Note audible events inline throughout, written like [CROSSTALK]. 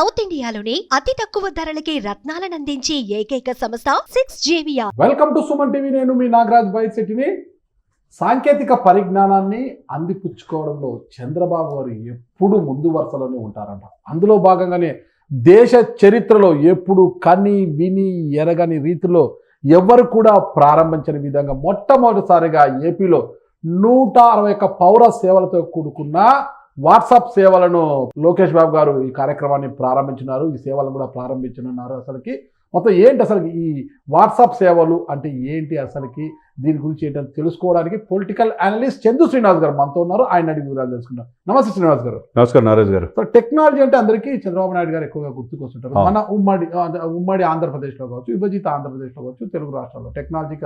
South ఇండియాలోని అతి తక్కువ ధరలకి రత్నాలను అందించే ఏకైక సంస్థ సిక్స్ జేవియా వెల్కమ్ టు సుమన్ టీవీ. నేను మీ నాగరాజ్ బైసెట్టిని సాంకేతిక పరిజ్ఞానాన్ని అందిపుచ్చుకోవడంలో చంద్రబాబు గారు ఎప్పుడు ముందు వరుసలోనే ఉంటారంట. అందులో భాగంగానే దేశ చరిత్రలో ఎప్పుడు కని విని ఎరగని రీతిలో ఎవరు కూడా ప్రారంభించని విధంగా మొట్టమొదటిసారిగా ఏపీలో నూట అరవై ఒక్క పౌర సేవలతో కూడుకున్న వాట్సాప్ సేవలను లోకేష్ బాబు గారు ఈ కార్యక్రమాన్ని ప్రారంభించినారు. ఈ సేవలను కూడా ప్రారంభించనున్నారు అసలుకి. మొత్తం ఏంటి అసలు ఈ వాట్సాప్ సేవలు అంటే ఏంటి అసలుకి? దీని గురించి ఏంటని తెలుసుకోవడానికి పొలిటికల్ అనలిస్ట్ చందు శ్రీనివాస్ గారు మనతో ఉన్నారు. ఆయన అడిగి వివరాలు తెలుసుకుంటాం నమస్తే శ్రీనివాస్ గారు. నమస్కారం నారాజ్ గారు. సో టెక్నాలజీ అంటే అందరికీ చంద్రబాబు నాయుడు గారు ఎక్కువగా గుర్తుకొస్తుంటారు. మన ఉమ్మడి ఉమ్మడి ఆంధ్రప్రదేశ్లో కావచ్చు విభజిత ఆంధ్రప్రదేశ్లో కావచ్చు తెలుగు రాష్ట్రాల్లో. టెక్నాలజీ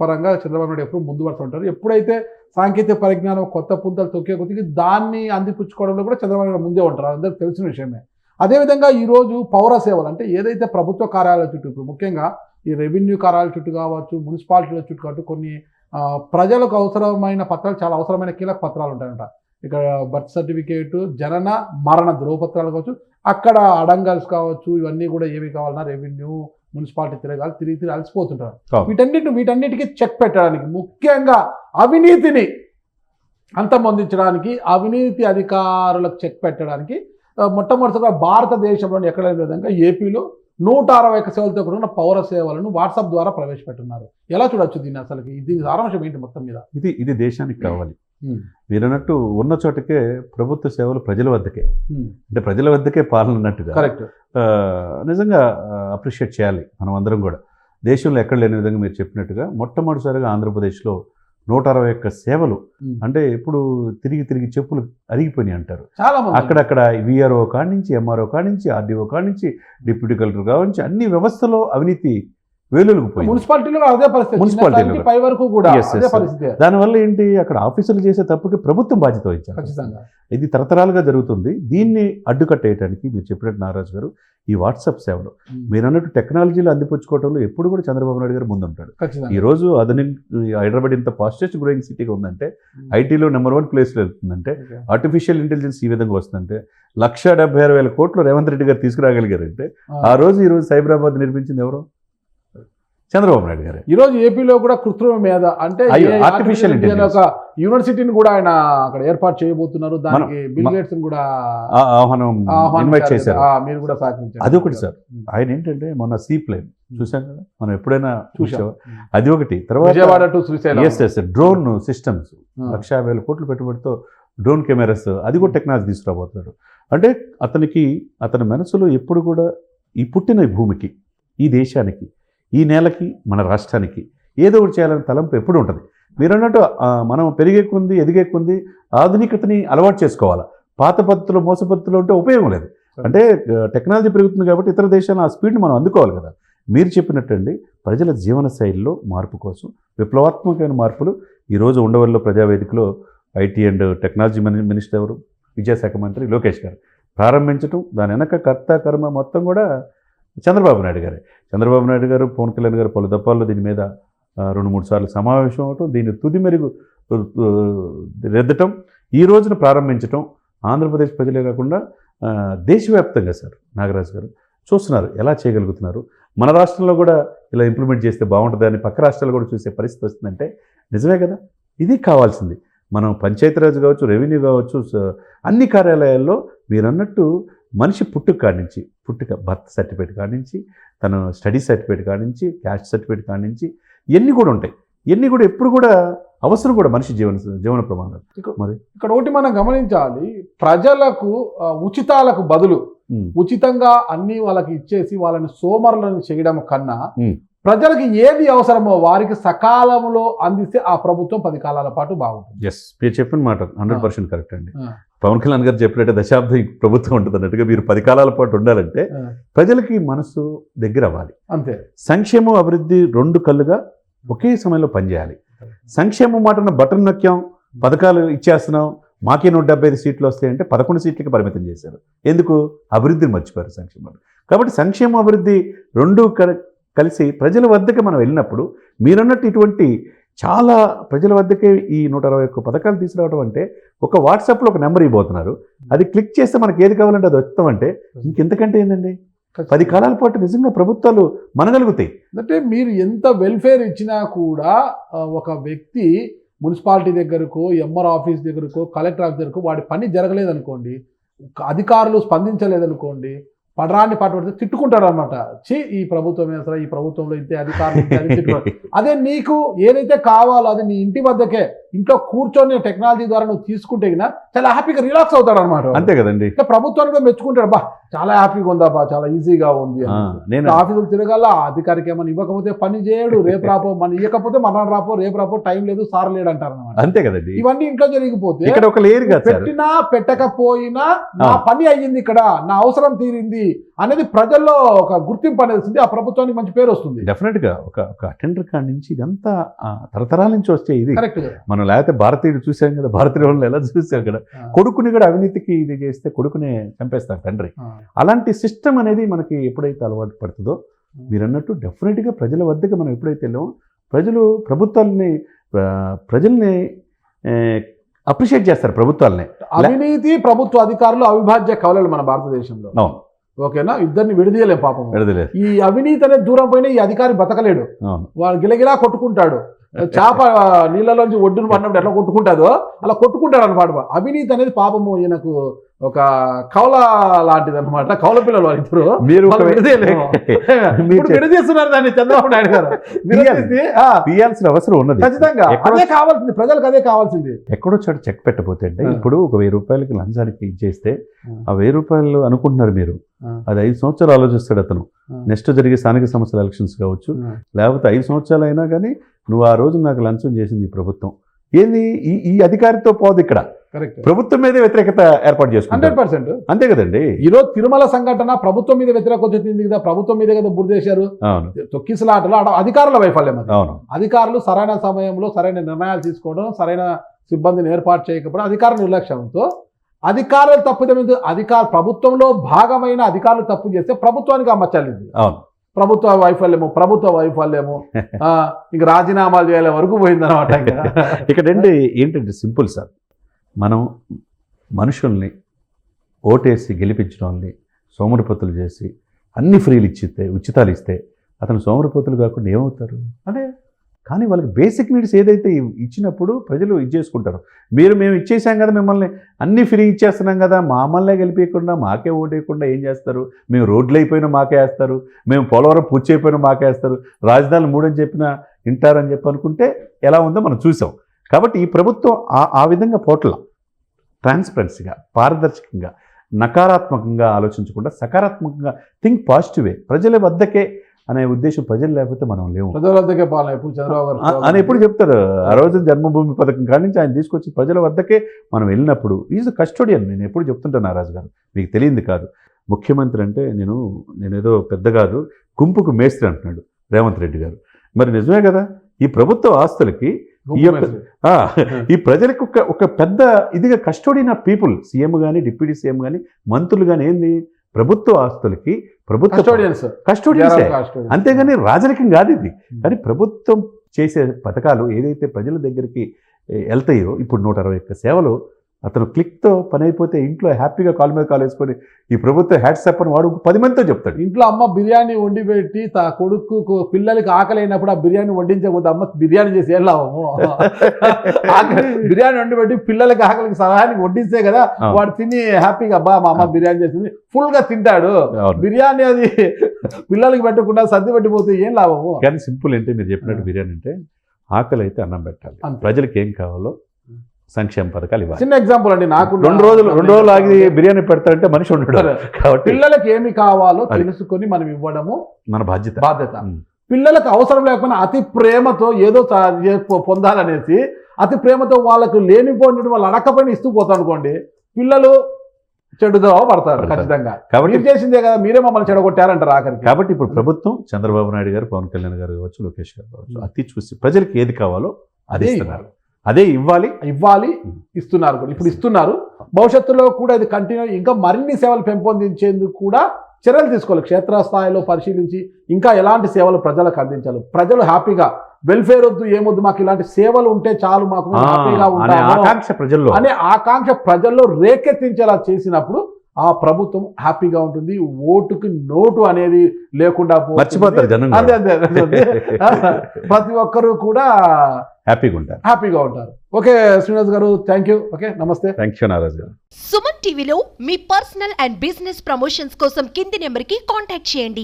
పరంగా చంద్రబాబు నాయుడు ఎప్పుడు ముందు వరుస ఉంటారు. ఎప్పుడైతే సాంకేతిక పరిజ్ఞానం కొత్త పుంతలు తొక్కే కొద్దికి దాన్ని అందిపుచ్చుకోవడంలో కూడా చంద్రబాబు నాయుడు ముందే ఉంటారు. అందరికి తెలిసిన విషయమే. అదేవిధంగా ఈరోజు పౌర సేవలు అంటే ఏదైతే ప్రభుత్వ కార్యాలయాల చుట్టూ ఇప్పుడు ముఖ్యంగా ఈ రెవెన్యూ కార్యాలయాల చుట్టూ కావచ్చు మున్సిపాలిటీల చుట్టూ కావచ్చు కొన్ని ప్రజలకు అవసరమైన పత్రాలు చాలా అవసరమైన కీలక పత్రాలు ఉంటాయంట. ఇక్కడ బర్త్ సర్టిఫికేట్ జనన మరణ ధ్రువపత్రాలు కావచ్చు అక్కడ అడంగల్స్ కావచ్చు ఇవన్నీ కూడా ఏవి కావాలన్నా రెవెన్యూ మున్సిపాలిటీ తిరగాలి తిరిగి తిరిగి అలసిపోతుంటారు. అవును. వీటన్నిటి వీటన్నిటికీ చెక్ పెట్టడానికి ముఖ్యంగా అవినీతిని అంతమొందించడానికి అవినీతి అధికారులకు చెక్ పెట్టడానికి మొట్టమొదటిగా భారతదేశంలోని ఎక్కడ విధంగా ఏపీలో నూట అరవై ఒక్క సేవలతో కూడిన పౌర సేవలను వాట్సాప్ ద్వారా ప్రవేశపెట్టున్నారు. ఎలా చూడొచ్చు దీన్ని అసలు? దీని సారాంశం ఏంటి మొత్తం మీద? ఇది ఇది దేశానికి కావాలి. మీరు అన్నట్టు ఉన్న చోటకే ప్రభుత్వ సేవలు ప్రజల వద్దకే. అంటే ప్రజల వద్దకే పాలన అన్నట్టుగా కరెక్ట్. నిజంగా అప్రిషియేట్ చేయాలి మనం అందరం కూడా. దేశంలో ఎక్కడ లేని విధంగా మీరు చెప్పినట్టుగా మొట్టమొదటిసారిగా ఆంధ్రప్రదేశ్లో నూట అరవై ఒక్క సేవలు అంటే ఇప్పుడు తిరిగి తిరిగి చెప్పులు అరిగిపోయినాయి అంటారు. అక్కడక్కడ విఆర్ఓ కాడి నుంచి ఎంఆర్ఓ కాడి నుంచి ఆర్డీఓ కాడి నుంచి డిప్యూటీ కలెక్టర్ కాడి నుంచి అన్ని వ్యవస్థలో అవినీతి వేలుగుపోయింది మున్సిపాలిటీలో అదే పరిస్థితి స్థాయి పై వరకు కూడా అదే. పరిస్థితి. దానివల్ల ఏంటి? అక్కడ ఆఫీసులు చేసే తప్పుకి ప్రభుత్వం బాధ్యత వహించారు ఖచ్చితంగా. ఇది తరతరాలుగా జరుగుతుంది. దీన్ని అడ్డుకట్టేయడానికి మీరు చెప్పినట్టు నారాజు గారు ఈ వాట్సాప్ సేవలు. మీరు అన్నట్టు టెక్నాలజీలో అందిపుచ్చుకోవడంలో ఎప్పుడు కూడా చంద్రబాబు నాయుడు గారు ముందుంటాడు. ఈ రోజు అదని హైదరాబాద్ ఇంత ఫాస్టెస్ట్ గ్రోయింగ్ సిటీగా ఉందంటే ఐటీలో నెంబర్ వన్ ప్లేస్లో వెళ్తుందంటే. ఆర్టిఫిషియల్ ఇంటెలిజెన్స్ ఈ విధంగా వస్తుందంటే లక్ష డెబ్బై ఆరు వేల కోట్లు రేవంత్ రెడ్డి గారు తీసుకురాగలిగారంటే ఆ రోజు ఈ రోజు సైబరాబాద్ నిర్మించింది ఎవరు? చంద్రబాబు నాయుడు గారు. ఈ రోజు ఏపీలో కూడా కృత్రిమ మేధ అంటే intelligence. intelligence. ఒక యూనివర్సిటీని కూడా ఆయన అక్కడ ఏర్పాటు చేయబోతున్నారు. దానికి బిల్ గేట్స్ కూడా ఇన్వైట్. చేశారు. మీరు కూడా సహకరించారు. అదొకటి సార్. ఆయన ఏంటంటే మొన్న సీ ప్లేన్ చూసాం కదా? మనం ఎప్పుడైనా చూశాం. చూసాం అది ఒకటి. తర్వాత డ్రోన్ సిస్టమ్స్. లక్ష వేల కోట్ల పెట్టుబడితో డ్రోన్ కెమెరాస్ అది కూడా టెక్నాలజీ తీసుకురాబోతున్నాడు అంటే అతనికి అతని మనసులో ఎప్పుడు కూడా ఈ పుట్టిన భూమికి ఈ దేశానికి ఈ నేలకి మన రాష్ట్రానికి ఏదో ఒకటి చేయాలని తలంపు ఎప్పుడు ఉంటుంది. మీరు అన్నట్టు మనం పెరిగే కొంది ఎదిగే కొంది ఆధునికతని అలవాటు చేసుకోవాలి? పాత పద్ధతిలో మోస పద్ధతిలో ఉంటే ఉపయోగం లేదు. అంటే టెక్నాలజీ పెరుగుతుంది కాబట్టి ఇతర దేశాలు ఆ స్పీడ్ని మనం అందుకోవాలి కదా. మీరు చెప్పినట్టండి ప్రజల జీవన శైలిలో మార్పు కోసం విప్లవాత్మకమైన మార్పులు ఈరోజు ఉండవల్లిలో ప్రజావేదికలో IT and technology mini- minister ఎవరు? విద్యాశాఖ మంత్రి లోకేష్ గారు. ప్రారంభించడం దాని వెనక కర్త కర్మ మొత్తం కూడా చంద్రబాబు నాయుడు గారే. చంద్రబాబు నాయుడు గారు పవన్ కళ్యాణ్ గారు పలు దప్పాల్లో దీని మీద రెండు మూడు సార్లు సమావేశం అవటం దీన్ని తుది మెరుగు రెద్దటం ఈ రోజున ప్రారంభించటం ఆంధ్రప్రదేశ్ ప్రజలే కాకుండా దేశవ్యాప్తంగా సార్ నాగరాజు గారు చూస్తున్నారు ఎలా చేయగలుగుతున్నారు. మన రాష్ట్రంలో కూడా ఇలా ఇంప్లిమెంట్ చేస్తే బాగుంటుందని పక్క రాష్ట్రాలు కూడా చూసే పరిస్థితి వస్తుందంటే నిజమే కదా? ఇది కావాల్సింది. మనం పంచాయతీరాజ్ కావచ్చు రెవెన్యూ కావచ్చు అన్ని కార్యాలయాల్లో మీరు అన్నట్టు మనిషి పుట్టుక కాడి నుంచి పుట్టుక బర్త్ సర్టిఫికేట్ కాడి నుంచి తన స్టడీ సర్టిఫికేట్ కాడి నుంచి క్యాస్ట్ సర్టిఫికేట్ కాడి నుంచి ఇవన్నీ కూడా ఉంటాయి. ఇవన్నీ కూడా ఎప్పుడు కూడా అవసరం కూడా మనిషి జీవన జీవన ప్రమాణాలు. మరి? ఇక్కడ ఒకటి మనం గమనించాలి ప్రజలకు ఉచితాలకు బదులు ఉచితంగా అన్ని వాళ్ళకి ఇచ్చేసి వాళ్ళని సోమరులను చేయడం కన్నా. ప్రజలకు ఏది అవసరమో వారికి సకాలంలో అందిస్తే ఆ ప్రభుత్వం పది కాలాల పాటు బాగుంటుంది. ఎస్ మీరు చెప్పిన మాట హండ్రెడ్ పర్సెంట్ కరెక్ట్ అండి. పవన్ కళ్యాణ్ గారు చెప్పినట్టే దశాబ్దం ప్రభుత్వం ఉంటుంది అన్నట్టుగా మీరు పది కాలాల పాటు ఉండాలంటే ప్రజలకి మనసు దగ్గర అవ్వాలి. అంతే. సంక్షేమం అభివృద్ధి రెండు కళ్ళుగా ఒకే సమయంలో పనిచేయాలి. సంక్షేమం మాటన బటన్ నొక్కాం పథకాలు ఇచ్చేస్తున్నాం మాకే నూట డెబ్బై ఐదు సీట్లు వస్తాయంటే పదకొండు సీట్లకి పరిమితం చేశారు. ఎందుకు? అభివృద్ధిని మర్చిపోయారు సంక్షేమం. కాబట్టి సంక్షేమ అభివృద్ధి రెండు కలిసి ప్రజల వద్దకు మనం వెళ్ళినప్పుడు మీరన్నట్టు ఇటువంటి చాలా ప్రజల వద్దకే ఈ నూట అరవై ఒక్క పథకాలు తీసుకురావడం అంటే ఒక వాట్సాప్లో ఒక నెంబర్ ఇవ్వబోతున్నారు. అది క్లిక్ చేస్తే మనకి ఏది కావాలంటే అది వస్తామంటే ఇంకెంతకంటే ఏందండి? పది కాలాల పాటు నిజంగా ప్రభుత్వాలు మనగలుగుతాయి. అంటే మీరు ఎంత వెల్ఫేర్ ఇచ్చినా కూడా ఒక వ్యక్తి మున్సిపాలిటీ దగ్గరకో ఎంఆర్ ఆఫీస్ దగ్గరకో కలెక్టర్ ఆఫీస్ దగ్గరకో వాడి పని జరగలేదనుకోండి అధికారులు స్పందించలేదనుకోండి పడరాన్ని పట్టుబడితే తిట్టుకుంటాడు అనమాట చి ఈ ప్రభుత్వం అసలు ఈ ప్రభుత్వంలో ఇంతే అధికారులు అదే నీకు ఏదైతే కావాలో అది నీ ఇంటి వద్దకే ఇంట్లో కూర్చొని టెక్నాలజీ ద్వారా నువ్వు తీసుకుంటే చాలా హ్యాపీగా రిలాక్స్ అవుతాడు అనమాట అంతే కదండి. అంటే ప్రభుత్వాన్ని కూడా మెచ్చుకుంటాడు. బా చాలా హ్యాపీగా ఉందా బా చాలా ఈజీగా ఉంది. నేను ఆఫీసులు తిరగాల అధికారికి ఏమైనా ఇవ్వకపోతే పని చేయడు రేపు రాపో మన ఇవ్వకపోతే మన రాపో రేపు రాపో టైం లేదు సార్ లేడు అంటారు అనమాట అంతే కదండి. ఇవన్నీ ఇంట్లో జరిగిపోతే ఇక్కడ ఒక సార్. పెట్టినా పెట్టకపోయినా నా. పని అయ్యింది ఇక్కడ నా అవసరం తీరింది అనేది ప్రజల్లో ఒక గుర్తింపు అనేది వస్తుంది ఆ ప్రభుత్వానికి మంచి పేరు వస్తుంది. డెఫినెట్గా ఒక ఒక అటెండర్ కాడి నుంచి ఇదంతా తరతరాల నుంచి వచ్చే ఇది. మనం లేకపోతే భారతీయుడు చూసాం కదా భారతీయ వాళ్ళు ఎలా చూసాం కదా. కొడుకుని కూడా అవినీతికి ఇది చేస్తే కొడుకునే చంపేస్తారు తండ్రి. అలాంటి సిస్టమ్ అనేది మనకి ఎప్పుడైతే అలవాటు పడుతుందో మీరు అన్నట్టు డెఫినెట్గా ప్రజల వద్దకు మనం ఎప్పుడైతే వెళ్ళామో ప్రజలు ప్రభుత్వాలని ప్రజల్ని అప్రిషియేట్ చేస్తారు ప్రభుత్వాలని. అవినీతి ప్రభుత్వ అధికారులు అవిభాజ్య కవలలు మన భారతదేశంలో. అవును. ఓకేనా? ఇద్దరిని విడదీయలేం పాపం. విడదలేదు ఈ అవినీతి అనేది దూరం పోయినా ఈ అధికారి బతకలేడు. అవును. వాడు గిలగిలా కొట్టుకుంటాడు. చేప నీళ్ళలోంచి ఒడ్డును పడినప్పుడు ఎట్లా కొట్టుకుంటాదో అలా కొట్టుకుంటాడు అనమాట అవినీతి అనేది పాపము ఈయనకు ఒక కౌల లాంటిది అనమాట కౌల పిల్లలు వాళ్ళిద్దరు మీరు వాళ్ళు ఒక- విడదీయలేము. [LAUGHS] [LAUGHS] మీరు ఇప్పుడు విడదీస్తున్నారు దాన్ని చంద్రబాబు నాయుడు గారు. విడదీసి, ఆ, తీయాల్సిన అవసరం ఉన్నది. ఖచ్చితంగా. ఎక్కడో అదే కావాల్సింది. ప్రజలకు అదే కావాల్సింది. ఎక్కడో చోట చెక్ పెట్టబోతే అంటే ఆ. ఇప్పుడు ఒక వెయ్యి రూపాయలకి లంచానికి ఇచ్చేస్తే ఆ. ఆ వెయ్యి రూపాయలు అనుకుంటున్నారు మీరు. అది ఐదు సంవత్సరాలు ఆలోచిస్తాడు అతను. నెక్స్ట్ జరిగే స్థానిక సంస్థల ఎలక్షన్స్ కావచ్చు. లేకపోతే ఐదు సంవత్సరాలు అయినా కానీ నువ్వు ఆ రోజు నాకు లంచం చేసింది ఈ ప్రభుత్వం. ఏంది? ఈ ఈ అధికారితో పోదు ఇక్కడ. ప్రభుత్వం మీదే వ్యతిరేకత ఏర్పాటు హండ్రెడ్ చేసుకుంటారు పర్సెంట్. అంతే కదండి? ఈ రోజు తిరుమల సంఘటన ప్రభుత్వం మీద వ్యతిరేకత వచ్చింది కదా ప్రభుత్వం మీద కదా బుర్దేశారు అవును. తొక్కిసలాటలు అధికారుల వైఫల్యం అవును. అధికారులు సరైన సమయంలో సరైన నిర్ణయాలు తీసుకోవడం సరైన సిబ్బందిని ఏర్పాటు చేయకపోవడం అధికార నిర్లక్ష్యంతో అధికారులు తప్పిదం అధికార ప్రభుత్వంలో భాగమైన అధికారులు తప్పు చేస్తే ప్రభుత్వానికి అమ్మచ్చాలింది అవును. ప్రభుత్వ వైఫల్యము ప్రభుత్వ వైఫల్యము [LAUGHS] ఇంక రాజీనామాలు చేయాలి వరకు పోయిందన్నమాట ఇంకా. [LAUGHS] ఇక్కడ ఏంటి ఏంటంటే సింపుల్ సార్. మనం మనుషుల్ని ఓటేసి గెలిపించడం వాళ్ళని సోమరిపోతులు చేసి అన్ని ఫ్రీలు ఇచ్చితే ఉచితాలు ఇస్తే అతను సోమరిపోతులు కాకుండా ఏమవుతారు? అదే. కానీ వాళ్ళకి బేసిక్ నీడ్స్ ఏదైతే ఇచ్చినప్పుడు ప్రజలు ఇది చేసుకుంటారు. మీరు మేము ఇచ్చేసాం కదా మిమ్మల్ని అన్నీ ఫ్రీ ఇచ్చేస్తున్నాం కదా మమ్మల్నే గెలిపించకుండా మాకే ఓటేయకుండా ఏం చేస్తారు? మేము రోడ్లు అయిపోయినా మాకే వేస్తారు మేము పోలవరం పూర్తి అయిపోయినా మాకే వేస్తారు రాజధాని మూడని చెప్పినా వింటారని చెప్పి అనుకుంటే ఎలా ఉందో మనం చూసాం. కాబట్టి ఈ ప్రభుత్వం ఆ ఆ విధంగా పోట్ల ట్రాన్స్పరెన్సీగా పారదర్శకంగా నకారాత్మకంగా ఆలోచించకుండా సకారాత్మకంగా థింక్ పాజిటివే ప్రజల వద్దకే అనే ఉద్దేశం ప్రజలు లేకపోతే మనం లేవు ప్రజల వద్దకే పాలన ఎప్పుడు చంద్రబాబు గారు అని ఎప్పుడు చెప్తారు? ఆ రోజు జన్మభూమి పథకం కాడి నుంచి ఆయన తీసుకొచ్చి ప్రజల వద్దకే మనం వెళ్ళినప్పుడు ఈజ్ కస్టోడియన్ నేను ఎప్పుడు చెప్తుంటాను నారాజు గారు మీకు తెలియంది కాదు. ముఖ్యమంత్రి అంటే నేను నేనేదో పెద్ద కాదు గుంపుకు మేస్త్రి అంటున్నాడు రేవంత్ రెడ్డి గారు. మరి నిజమే కదా? ఈ ప్రభుత్వ ఆస్తులకి ఈ యొక్క ఈ ప్రజలకు ఒక ఒక పెద్ద ఇదిగా కస్టోడియన్ ఆఫ్ పీపుల్ సీఎం కానీ డిప్యూటీ సీఎం కానీ మంత్రులు కానీ ఏంది? ప్రభుత్వ ఆస్తులకి ప్రభుత్వ కస్టోడియన్స్ అంతేగాని రాజరికం కాదు ఇది. కానీ ప్రభుత్వం చేసే పథకాలు ఏదైతే ప్రజల దగ్గరికి వెళ్తాయో ఇప్పుడు నూట అరవై ఒక్క సేవలు అతను క్లిక్తో పని అయిపోతే ఇంట్లో హ్యాపీగా కాలు మీద కాలు వేసుకొని ఈ ప్రభుత్వ హ్యాట్సప్ అని వాడు పది మందితో చెప్తాడు. ఇంట్లో అమ్మ బిర్యానీ వండి పెట్టి తా కొడుకు పిల్లలకి ఆకలి అయినప్పుడు ఆ బిర్యానీ వండించకపోతే అమ్మ బిర్యానీ చేసి [LAUGHS] ఆకలి- బిర్యానీ వండి పెట్టి పిల్లలకి ఆకలికి సహాయానికి వడ్డిస్తే కదా. వాడు తిని హ్యాపీగా అబ్బా మా అమ్మ బిర్యానీ చేసింది. ఫుల్గా తింటాడు. బిర్యానీ అది పిల్లలకి పెట్టకుండా సర్ది పెట్టిపోతే ఏం లాభము? కానీ సింపుల్ అంటే మీరు చెప్పినట్టు బిర్యానీ అంటే ఆకలి అయితే అన్నం పెట్టాలి. ప్రజలకు ఏం కావాలో సంక్షేమ పథకాలు ఇవ్వాలి చిన్న ఎగ్జాంపుల్ అండి నాకు రెండు రోజులు రెండు రోజులు ఆగి బిర్యానీ పెడతారంటే మనిషి ఉండడు. కాబట్టి పిల్లలకి ఏమి కావాలో. తెలుసుకొని మనం ఇవ్వడము మన బాధ్యత బాధ్యత. పిల్లలకు అవసరం లేకపోయినా అతి ప్రేమతో ఏదో పొందాలనేసి అతి ప్రేమతో వాళ్ళకు లేనిపోయిన వాళ్ళు అడకపోయినా ఇస్తూ పోతాం అనుకోండి పిల్లలు చెడుదో పడతారు. ఖచ్చితంగా కాబట్టి చేసిందే కదా మీరే మమ్మల్ని చెడగొట్టారంటారు ఆఖరికి కాబట్టి ఇప్పుడు ప్రభుత్వం చంద్రబాబు నాయుడు గారు పవన్ కళ్యాణ్ గారు కావచ్చు లోకేష్ గారు కావచ్చు అతి చూసి ప్రజలకు ఏది కావాలో అది అదే ఇస్తున్నారు అదే ఇవ్వాలి. ఇవ్వాలి ఇస్తున్నారు కూడా. ఇప్పుడు ఇస్తున్నారు. భవిష్యత్తులో కూడా ఇది కంటిన్యూ ఇంకా మరిన్ని సేవలు పెంపొందించేందుకు కూడా చర్యలు తీసుకోవాలి. క్షేత్రస్థాయిలో పరిశీలించి ఇంకా ఎలాంటి సేవలు ప్రజలకు అందించాలి. ప్రజలు హ్యాపీగా వెల్ఫేర్ వద్దు ఏమొద్దు మాకు ఇలాంటి సేవలు ఉంటే చాలు మాకు హ్యాపీగా ఆకాంక్ష ప్రజల్లో. అనే ఆకాంక్ష ప్రజల్లో రేకెత్తించేలా చేసినప్పుడు ఆ ప్రభుత్వం హ్యాపీగా ఉంటుంది. ఓటుకి నోటు అనేది లేకుండా. మర్చిపోతారు అదే, అదే. [LAUGHS] ప్రతి ఒక్కరూ కూడా హ్యాపీగా ఉంటారు. హ్యాపీగా ఉంటారు. Okay Srinivas garu thank you okay నమస్తే. Thank you Naraju garu. Suman టీవీలో మీ పర్సనల్ అండ్ బిజినెస్ ప్రమోషన్స్ కోసం కింది నెంబర్కి కాంటాక్ట్ చేయండి.